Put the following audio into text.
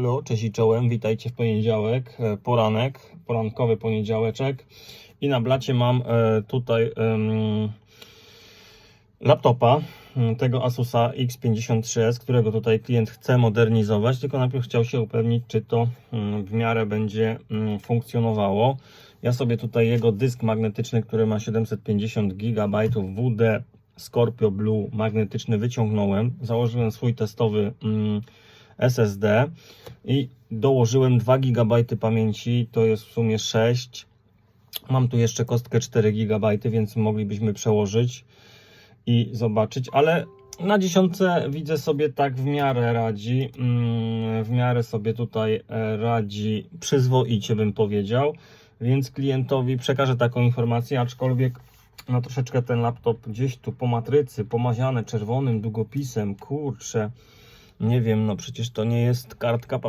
Hello, cześć i czołem, witajcie w poniedziałek, e, poranek, porankowy poniedziałeczek i na blacie mam e, tutaj laptopa tego Asusa X53S, którego tutaj klient chce modernizować, tylko najpierw chciał się upewnić, czy to w miarę będzie funkcjonowało. Ja sobie tutaj jego dysk magnetyczny, który ma 750 GB WD Scorpio Blue magnetyczny wyciągnąłem, założyłem swój testowy SSD i dołożyłem 2 GB pamięci, to jest w sumie 6. Mam tu jeszcze kostkę 4 GB, więc moglibyśmy przełożyć i zobaczyć, ale na dziesiątce widzę sobie tak w miarę radzi, mm, w miarę sobie tutaj e, radzi przyzwoicie bym powiedział, więc klientowi przekażę taką informację, aczkolwiek no troszeczkę ten laptop gdzieś tu po matrycy, pomaziane czerwonym długopisem, kurczę, nie wiem, no przecież to nie jest kartka papierowa.